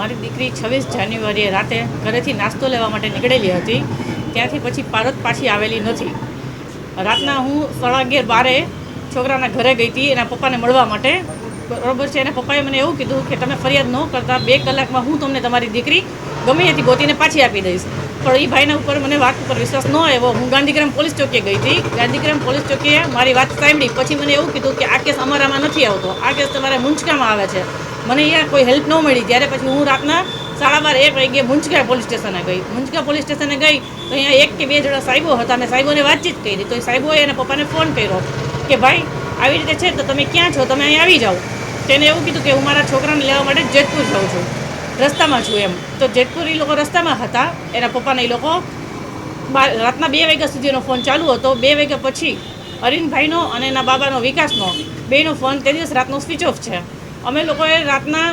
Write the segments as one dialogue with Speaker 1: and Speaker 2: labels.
Speaker 1: મારી દીકરી છવ્વીસ જાન્યુઆરીએ રાતે ઘરેથી નાસ્તો લેવા માટે નીકળેલી હતી. ત્યાંથી પછી પારત પાછી આવેલી નથી. રાતના હું સાડા અગિયાર બારે છોકરાના ઘરે ગઈ હતી એના પપ્પાને મળવા માટે. બરોબર છે, એના પપ્પાએ મને એવું કીધું કે તમે ફરિયાદ ન કરતા બે કલાકમાં હું તમને તમારી દીકરી ગમે ત્યાંથી ગોતીને પાછી આપી દઈશ. પણ એ ભાઈના ઉપર મને વાત ઉપર વિશ્વાસ ન આવ્યો. હું ગાંધીગ્રામ પોલીસ ચોકીએ ગઈ હતી. ગાંધીગ્રામ પોલીસ ચોકીએ મારી વાત સાંભળી. પછી મને એવું કીધું કે આ કેસ અમારામાં નથી આવતો. આ કેસ તમારે મુંચકામાં આવે છે. મને અહીંયા કોઈ હેલ્પ ન મળી. ત્યારે પછી હું રાતના સાડા બાર, એક વાગ્યે મુંચકા પોલીસ સ્ટેશને ગઈ. મુંચકા પોલીસ સ્ટેશને ગઈ તો અહીંયા એક કે બે જણા સાહેબો હતા. મેં સાહેબોને વાતચીત કરી. તો એ સાહેબોએ એના પપ્પાને ફોન કર્યો કે, ભાઈ, આવી રીતે છે તો તમે ક્યાં છો? તમે અહીં આવી જાઓ. તેને એવું કીધું કે, હું મારા છોકરાને લેવા માટે જેતપુર જાઉં છું. રસ્તામાં છું એમ. તો જેતપુર એ લોકો રસ્તામાં હતા, એના પપ્પાને એ લોકો રાતના બે વાગ્યા સુધીનો ફોન ચાલુ હતો. બે વાગ્યા પછી અરવિંદભાઈનો અને એના બાબાનો વિકાસનો બેનો ફોન, તે દિવસ રાતનો સ્વિચ ઓફ છે. અમે લોકોએ રાતના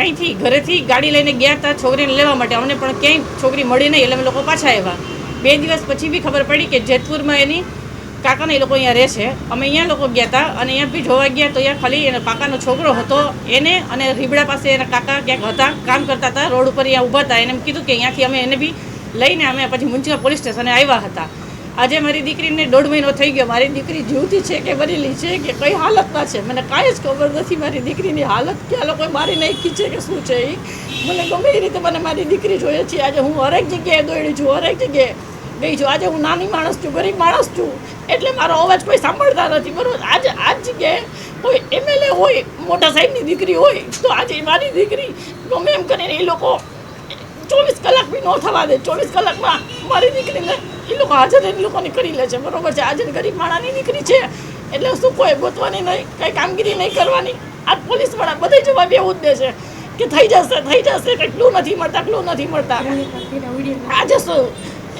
Speaker 1: અહીંથી ઘરેથી ગાડી લઈને ગયા હતા છોકરીને લેવા માટે. અમને પણ ક્યાંય છોકરી મળી નહીં એટલે અમે લોકો પાછા આવ્યા. બે દિવસ પછી બી ખબર પડી કે જેતપુરમાં એની કાકાને એ લોકો અહીંયા રહે છે. અમે અહીંયા લોકો ગયા હતા અને અહીંયા બી જોવા ગયા તો અહીંયા ખાલી એના કાકાનો છોકરો હતો, એને અને રીબડા પાસે એના કાકા ક્યાંક હતા, કામ કરતા હતા, રોડ ઉપર અહીંયા ઊભા હતા એને એમ કીધું કે અહીંયાથી અમે એને બી લઈને અમે પછી મુંચકા પોલીસ સ્ટેશને આવ્યા હતા. આજે મારી દીકરીને દોઢ મહિનો થઈ ગયો. મારી દીકરી જીવતી છે કે મરેલી છે કે કઈ હાલતમાં છે? મને કાંઈ જ ખબર નથી મારી દીકરીની હાલત આ લોકોએ મારી નાખી છે કે શું છે એ મને ગમે એ રીતે મને મારી દીકરી જોઈએ છે. આજે હું હરેક જગ્યાએ દોડી છું, હરેક જગ્યાએ ગઈ છું. આજે હું નાની માણસ છું, ગરીબ માણસ છું. એટલે મારો અવાજ કોઈ સાંભળતા નથી. બરોબર? આજે આજ જગ્યાએ કોઈ એમએલએ હોય મોટા સાહેબની દીકરી હોય તો આજે મારી દીકરી ગમે એમ કરીને એ લોકો ચોવીસ કલાક બી ન થવા દે. ચોવીસ કલાકમાં મારી દીકરીને એ લોકો હાજર એ લોકોની કરી લે છે. બરોબર છે? આજે ગરીબ માણાની દીકરી છે. એટલે શું કોઈ ગોતવાની નહીં કંઈ કામગીરી નહીં કરવાની? આ પોલીસવાળા બધે જવાબ એવું જ દે છે કે થઈ જશે થઈ જશે કંઈ ક્લુ નથી મળતા ક્લુ નથી મળતા. આજે શું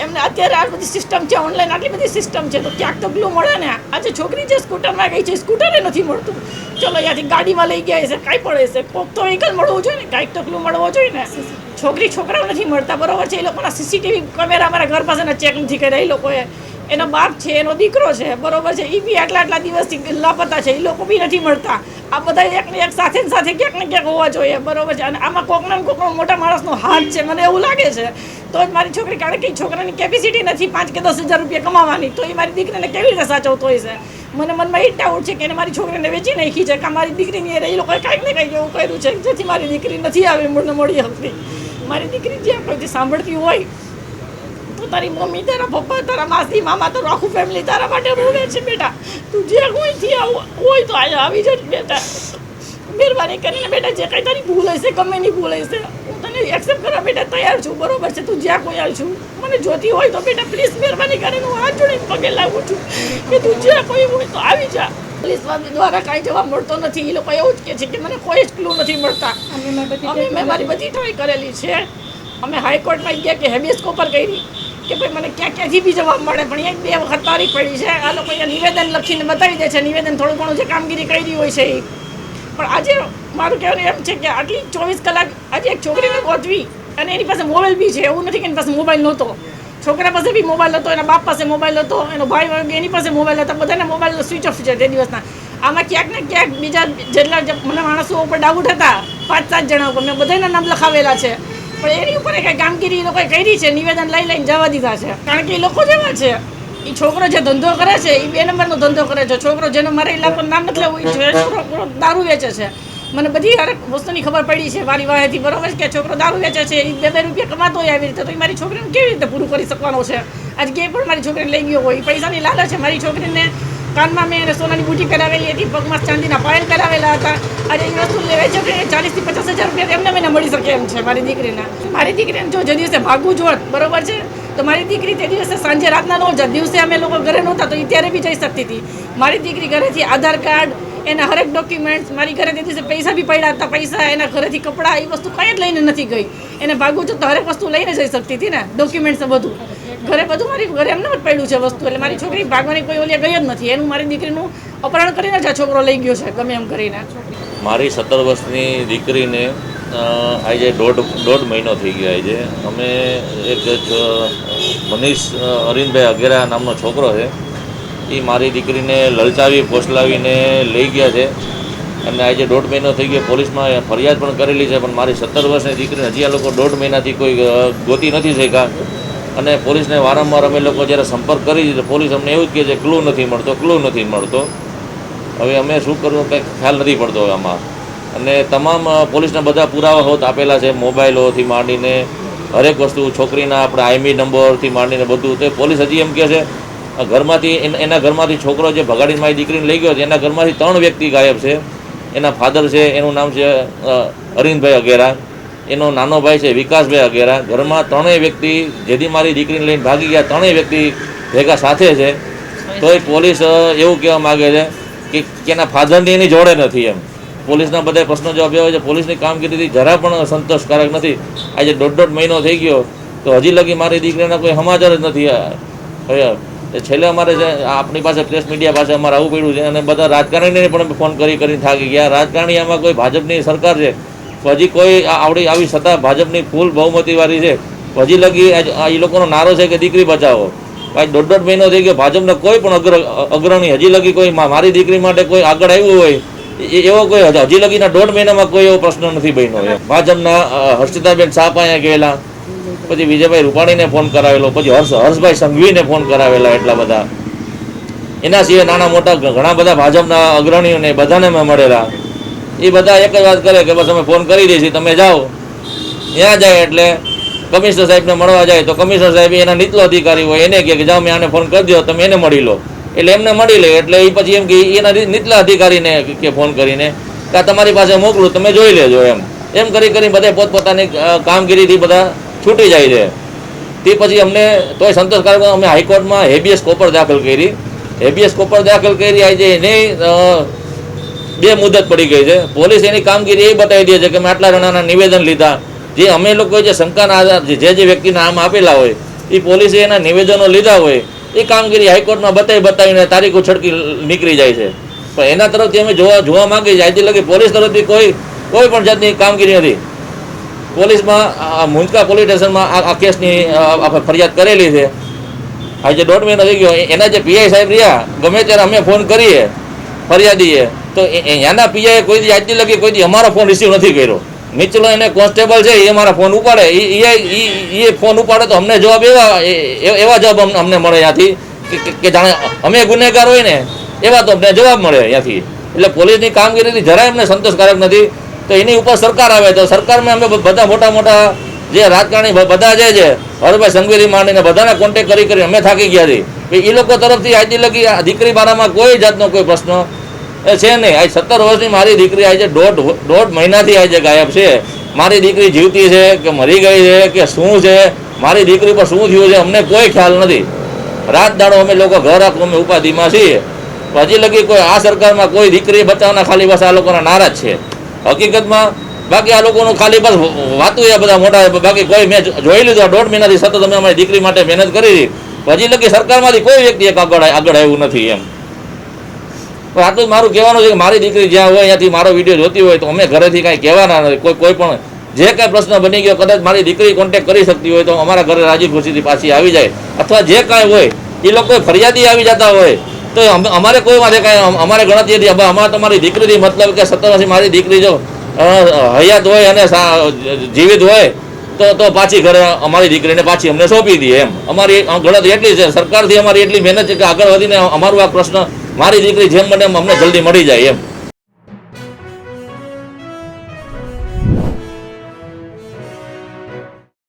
Speaker 1: એમને અત્યારે આ બધી સિસ્ટમ છે ઓનલાઈન આટલી બધી સિસ્ટમ છે, તો ક્યાંક તો ગ્લુ મળે ને. આજે છોકરી જે સ્કૂટરમાં ગઈ છે સ્કૂટરે નથી મળતું. ચલો, અહીંયાથી ગાડીમાં લઈ ગયા છે કાંઈ પડે છે કોક તો વ્હીકલ મળવું જોઈએ ને, કાંઈક તો ગ્લુ મળવો જોઈએ ને. છોકરી છોકરાઓ નથી મળતા, બરોબર છે? એ લોકોના સીસીટીવી કેમેરા અમારા ઘર પાસેના ચેક નથી કર્યા, એ લોકોએ. એનો બાપ છે, એનો દીકરો છે, બરોબર છે એ બી આટલા આટલા દિવસથી લાપતા છે એ લોકો બી નથી મળતા. આ બધા એક ને એક સાથે સાથે ક્યાંક ને ક્યાંક હોવા જોઈએ, બરોબર છે, અને આમાં કોકના કોકનો મોટા માણસનો હાથ છે, મને એવું લાગે છે. તો જ મારી છોકરી કારણ કે છોકરાની કેપેસિટી નથી પાંચ કે દસ હજાર રૂપિયા કમાવાની, તો એ મારી દીકરીને કેવી રીતે સાચવતો હોય છે મને મનમાં એ ડાઉટ છે કે એને મારી છોકરીને વેચી નાખી છે, કે મારી દીકરીની એ લોકોએ કાંઈક ને કંઈક એવું કર્યું છે, જેથી મારી દીકરી નથી આવી, મને મળી હતી. મારી દીકરી જે કોઈથી સાંભળતી હોય તો તારી મમ્મી તારા પપ્પા તારા માસી મામા તારું આખું ફેમિલી તારા માટે રોવે છે બેટા. તું જે કોઈથી આવ- હોય તો આજે આવી જ બેટા. મહેરબાની કરીને બેટા જે કંઈ તારી ભૂલ હશે ગમે નહીં ભૂલ હશે હું તને એક્સેપ્ટ કરવા બેટા તૈયાર છું બરોબર છે? તું જ્યાં કોઈ છું. મને જોતી હોય તો બેટા પ્લીઝ મહેરબાની કરીને હું હાથ જોડીને પગે લાગુ છું. કે તું જ્યાં કોઈ હોય તો આવી જા. પોલીસ દ્વારા કાંઈ જવાબ મળતો નથી. એ લોકો એવું જ કહે છે કે મને કોઈ જ ક્લુ નથી મળતા. અમે મેં મારી બધી ટ્રાય કરેલી છે. અમે હાઈકોર્ટમાં ગયા કે હેબિયસ કોપર કરી. કે ભાઈ મને ક્યાં ક્યાં બી જવાબ મળે? પણ એક બે વખત તારીખ પડી છે. આ લોકો અહીંયા નિવેદન લખીને બતાવી દે છે. નિવેદન થોડું ઘણું જે કામગીરી કરી હોય છે એ. પણ આજે મારું કહેવાનું એમ છે કે આટલી ચોવીસ કલાક આજે એક છોકરીને ગોતવી અને એની પાસે મોબાઈલ બી છે. એવું નથી કે એની પાસે મોબાઈલ નહોતો. છોકરા પાસે બી મોબાઈલ હતો, એના બાપ પાસે મોબાઈલ હતો, એનો ભાઈ એની પાસે મોબાઈલ હતા. બધાના મોબાઈલ સ્વિચ ઓફ છે તે દિવસના. આમાં ક્યાંક ને ક્યાંક બીજા જેટલા મને માણસો ઉપર ડાઉટ હતા. પાંચ સાત જણા ઉપર. મેં બધાના નામ લખાવેલા છે. પણ એની ઉપર કંઈ કામગીરી એ લોકોએ કરી છે. નિવેદન લઈ લઈને જવા દીધા છે. કારણ કે એ લોકો જેવા છે. એ છોકરો જે ધંધો કરે છે એ બે નંબરનો ધંધો કરે છે. છોકરો જેનો મારે ઇલાકાનું નામ નથી લેવું એ છોકરો દારૂ વેચે છે. મને બધી હરેક વસ્તુની ખબર પડી છે મારી વાહેથી, બરોબર કે છોકરો દારૂ વેચે છે એ બે બે રૂપિયા કમાતો હોય આવી રીતે, તો એ મારી છોકરીને કેવી રીતે પૂરું કરી શકવાનો છે? આજ કે પણ મારી છોકરીને લઈ ગયો હોય પૈસાની લાલચ છે મારી છોકરીને કાનમાં મેં સોનાની બુટી કરાવેલી હતી, પગમાં ચાંદીના પાયલ કરાવેલા હતા. આજે એ વસ્તુ લેવાય છે કે ચાલીસથી પચાસ હજાર રૂપિયા એમને મને મળી શકે એમ છે મારી દીકરીને. મારી દીકરીને જો જે દિવસે ભાગવું જોત બરોબર છે? તો મારી દીકરી તે દિવસે સાંજે રાતના ન જાત દિવસે અમે લોકો ઘરે નહોતા, તો એ ત્યારે બી જઈ શકતી હતી. મારી દીકરી ઘરેથી આધાર કાર્ડ, એના હરેક ડોક્યુમેન્ટ્સ મારી ઘરે તે દિવસે પૈસા બી પડ્યા હતા, પૈસા એના ઘરેથી કપડાં એ વસ્તુ કંઈ જ લઈને નથી ગઈ. એને ભાગવું છું તો હરેક વસ્તુ લઈને જઈ શકતી હતી ને ડોક્યુમેન્ટ્સ બધું. ઘરે બધું મારી ઘરે એમને જ પડ્યું છે વસ્તુ. એટલે મારી છોકરી ભાગવાની કોઈ ઓલી ગઈ જ નથી. એનું મારી દીકરીનું અપહરણ કરીને જ આ છોકરો લઈ ગયો છે, ગમે એમ કરીને.
Speaker 2: મારી સત્તર વર્ષની દીકરીને આજે દોઢ દોઢ મહિનો થઈ ગયો આજે અમે એક મનીષ અરવિંદભાઈ અગેરા નામનો છોકરો છે. એ મારી દીકરીને લલચાવી, પોસલાવીને લઈ ગયા છે. અને આજે દોઢ મહિનો થઈ ગયો પોલીસમાં ફરિયાદ પણ કરેલી છે, પણ મારી સત્તર વર્ષની દીકરીને હજી આ લોકો દોઢ મહિનાથી કોઈ ગોતી નથી શક્યા. અને પોલીસને વારંવાર અમે લોકો જ્યારે સંપર્ક કરી તો પોલીસ અમને એવું જ કહે છે ક્લુ નથી મળતો ક્લુ નથી મળતો. હવે અમે શું કરવું, કંઈ ખ્યાલ નથી પડતો હવે આમાં. અને તમામ પોલીસના બધા પુરાવા હોત, આપેલા છે મોબાઈલોથી માંડીને હરેક વસ્તુ, છોકરીના આપણા આઈમી નંબરથી માંડીને બધું. તે પોલીસ હજી એમ કહે છે ઘરમાંથી, એના ઘરમાંથી છોકરો જે ભગાડીને મારી દીકરીને લઈ ગયો છે, એના ઘરમાંથી ત્રણ વ્યક્તિ ગાયબ છે. એના ફાધર છે, એનું નામ છે અરવિંદભાઈ અગેરા. એનો નાનો ભાઈ છે, વિકાસભાઈ અગેરા. ઘરમાં ત્રણેય વ્યક્તિ જેથી મારી દીકરીને લઈને ભાગી ગયા, ત્રણેય વ્યક્તિ ભેગા સાથે છે. તોય પોલીસ એવું કહેવા માગે છે કે કે એના ફાધરની એની જોડે નથી એમ. પોલીસના બધા પ્રશ્નો જવાબ એવા છે, પોલીસની કામગીરીથી જરા પણ સંતોષકારક નથી. આજે દોઢ દોઢ મહિનો થઈ ગયો, તો હજી લગી મારી દીકરીના કોઈ સમાચાર જ નથી છેલ્લે અમારે જે આપણી પાસે પ્રેસ મીડિયા પાસે અમારે આવવું પડ્યું છે, અને બધા રાજકારણીને પણ ફોન કરી કરીને થાકી ગયા. રાજકારણી આમાં કોઈ ભાજપની સરકાર છે હજી કોઈ આવડી આવી છતાં ભાજપની ફૂલ બહુમતીવાળી છે. હજી લગી એ લોકોનો નારો છે કે દીકરી બચાવો. ભાઈ દોઢ દોઢ મહિનો થઈ ગયો, ભાજપનો કોઈ પણ અગ્ર અગ્રણી હજી લગી કોઈ મારી દીકરી માટે કોઈ આગળ આવ્યું હોય એવો કોઈ હજી હજી લગીના દોઢ મહિનામાં કોઈ એવો પ્રશ્ન નથી બન્યો. ભાજપના હર્ષિતાબેન શાહ પાસે ગયેલા, પછી વિજયભાઈ રૂપાણીને ફોન કરાવેલો, પછી હર્ષ હર્ષભાઈ સંઘવીને ફોન કરાવેલા એટલા બધા. એના સિવાય નાના મોટા ઘણા બધા ભાજપના અગ્રણીઓને બધાને મેં મળેલા. એ બધા એક જ વાત કરે કે બસ અમે ફોન કરી દઈશું, તમે જાઓ. ત્યાં જાય એટલે કમિશનર સાહેબને મળવા જાય. તો કમિશનર સાહેબ એના નીચલો અધિકારી હોય, એને કે જાઓ, મેં આને ફોન કરી દો તમે એને મળી લો. એટલે એમને મળી લે, એટલે એ પછી એમ કે એના નીચલા અધિકારીને કે ફોન કરીને કે તમારી પાસે મોકલું, તમે જોઈ લેજો એમ. એમ કરી કરી બધા પોતપોતાની કામગીરીથી બધા છૂટી જાય છે. તે પછી અમને તોય સંતોષકારક અમે હાઈકોર્ટમાં હેબિયસ કોપર દાખલ કરી. હેબિયસ કોપર દાખલ કરી, આજે એને બે મુદત પડી ગઈ છે. પોલીસ એની કામગીરી એ બતાવી દે છે કે મેં આટલા જણાના નિવેદન લીધા. જે અમે લોકો જે શંકાના આધાર જે જે વ્યક્તિના નામ આપેલા હોય, એ પોલીસે એના નિવેદનો લીધા હોય, એ કામગીરી હાઈકોર્ટમાં બતાવી બતાવીને તારીખો છડકી નીકળી જાય છે. પણ એના તરફથી અમે જોવા જોવા માંગીએ છીએ. આજથી લગી પોલીસ તરફથી કોઈ કોઈ પણ જાતની કામગીરી નથી. પોલીસમાં મુંજકા પોલીસ સ્ટેશનમાં આ કેસની ફરિયાદ કરેલી છે. આજે દોઢ મહિનો થઈ ગયો. એના જે પીઆઈ સાહેબ રહ્યા, ગમે ત્યારે અમે ફોન કરીએ. ફરિયાદીએ તો એના પીઆઈએ કોઈ દી આજની લગી, કોઈ દી અમારો ફોન રિસીવ નથી કર્યો. નીચલો એને કોન્સ્ટેબલ છે, એ મારા ફોન ઉપાડે. એ- એ ફોન ઉપાડે તો અમને જવાબ એવા એવા જવાબ અમને- મળે ત્યાંથી કે જાણે અમે ગુનેગાર હોય ને, એવા તો અમને જવાબ મળે ત્યાંથી એટલે પોલીસની કામગીરીથી જરાય અમને સંતોષકારક નથી. તો એની ઉપર સરકાર આવે તો સરકારમાં અમે બધા મોટા મોટા જે રાજકારણી બધા જે છે હરભાઈ સંઘવીરી માંડીને બધાને કોન્ટેક કરી કરી અમે થાકી ગયા છીએ. એ લોકો તરફથી આજથી લગી દીકરી બારામાં કોઈ જાતનો કોઈ પ્રશ્ન છે નહીં. આજ સત્તર વર્ષની મારી દીકરી આજે દોઢ દોઢ મહિનાથી આજે ગાયબ છે. મારી દીકરી જીવતી છે કે મરી ગઈ છે કે શું છે? મારી દીકરી પર શું થયું છે? અમને કોઈ ખ્યાલ નથી. રાત દાડો અમે લોકો ઘર આખું અમે ઉપાધિમાં છીએ. હજી લગી કોઈ આ સરકારમાં કોઈ દીકરી બચાવના ખાલી બસ આ લોકોના નારાજ છે. હકીકતમાં બાકી આ લોકોનું ખાલી બસ વાતું એ બધા મોટા બાકી કોઈ મેં જોઈ લીધું દોઢ મહિનાથી સતત અમે અમારી દીકરી માટે મહેનત કરી હજી લગી સરકારમાંથી કોઈ વ્યક્તિ એક આગળ આગળ આવ્યું નથી એમ. આટલું મારું કહેવાનું છે કે મારી દીકરી જ્યાં હોય ત્યાંથી મારો વીડિયો જોતી હોય તો અમે ઘરેથી કાંઈ કહેવાના નથી. કોઈ કોઈ પણ જે કાંઈ પ્રશ્ન બની ગયો, કદાચ મારી દીકરી કોન્ટેક્ટ કરી શકતી હોય તો અમારા ઘરે રાજી ખુશીથી પાછી આવી જાય. અથવા જે કાંઈ હોય એ લોકો ફરિયાદી આવી જતા હોય, તો અમારે કોઈ માટે કાંઈ અમારે ગણતરી હતી અમારે તમારી દીકરીથી મતલબ કે સત્તર મારી દીકરી જો હયાત હોય અને જીવિત હોય, તો તો પાછી ઘરે અમારી દીકરીને પાછી અમને સોંપી દઈએ એમ. અમારી ગણતરી એટલી છે, સરકારથી અમારી એટલી મહેનત છે કે આગળ વધીને અમારું આ પ્રશ્ન મારી દીકરી જેમ બને એમ અમને જલ્દી મળી જાય એમ.